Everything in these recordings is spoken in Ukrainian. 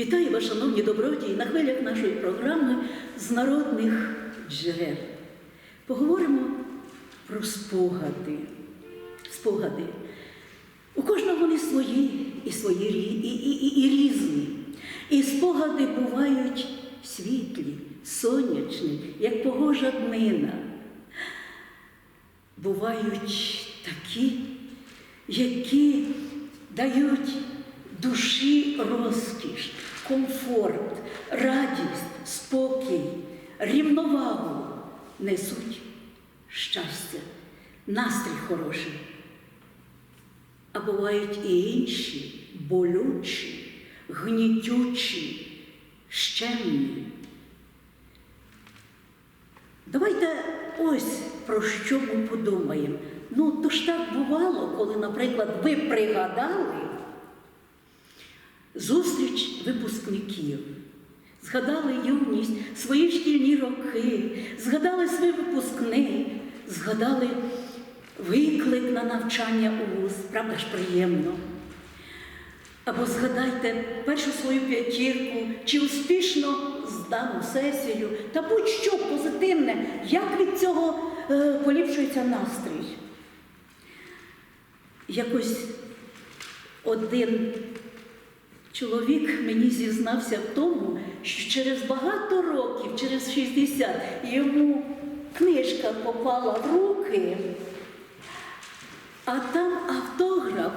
Вітаю вас, шановні добродії, на хвилях нашої програми з народних джерел. Поговоримо про спогади. Спогади. У кожного вони свої і свої і, і, і, і різні. І спогади бувають світлі, сонячні, як погожа днина. Бувають такі, які дають комфорт, радість, спокій, рівновагу, несуть щастя, настрій хороший. А бувають і інші болючі, гнітючі, щемні. Давайте ось про що ми подумаємо. Ну, то ж так бувало, коли, наприклад, ви пригадали зустріч випускників, згадали юність, свої шкільні роки, згадали свій випускний, згадали виклик на навчання у вуз, правда ж приємно. Або згадайте першу свою п'ятірку, чи успішно здану сесію, та будь-що позитивне, як від цього е, поліпшується настрій. Якось один чоловік мені зізнався в тому, що через багато років, через 60, йому книжка попала в руки, а там автограф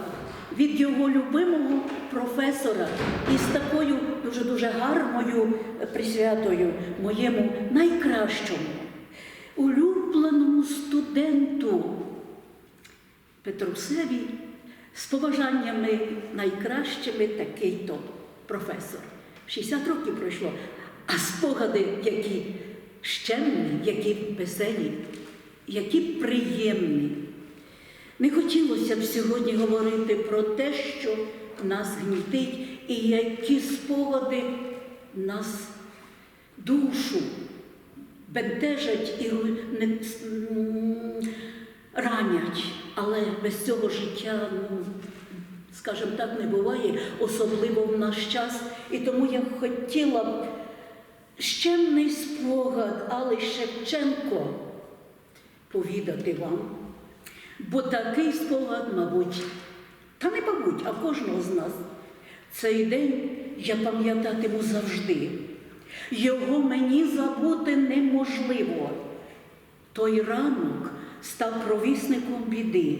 від його любимого професора із такою дуже-дуже гарною присвятою моєму найкращому, улюбленому студенту Петрусеві з побажаннями найкращими такий-то професор. 60 років пройшло, а спогади, які щемні, які веселі, які приємні. Не хотілося б сьогодні говорити про те, що нас гнітить, і які спогади нас душу бентежать і ранять. Але без цього життя, ну, скажімо так, не буває, особливо в наш час. І тому я хотіла б щемний спогад, але Шевченко повідати вам. Бо такий спогад, мабуть, та не мабуть, а кожного з нас. Цей день я пам'ятатиму завжди. Його мені забути неможливо. Той ранок став провісником біди,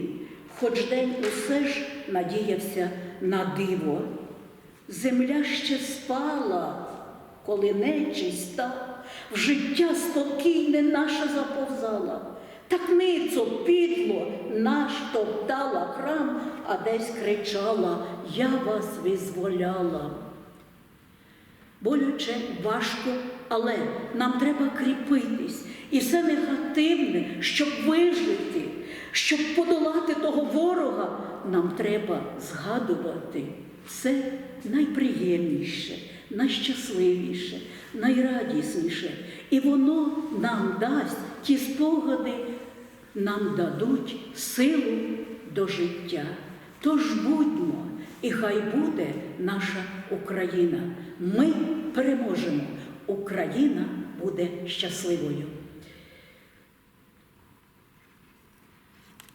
хоч день усе ж надіявся на диво. Земля ще спала, коли нечисть та в життя спокійне наше заповзала. Так ницо, підло, наш топтала храм, а десь кричала Я вас визволяла. Боляче, важко, але нам треба кріпитись. І все негативне, щоб вижити, щоб подолати того ворога, нам треба згадувати все найприємніше, найщасливіше, найрадісніше. І воно нам дасть ті спогади, нам дадуть силу до життя. Тож будьмо, і хай буде наша Україна. Ми переможемо. Україна буде щасливою.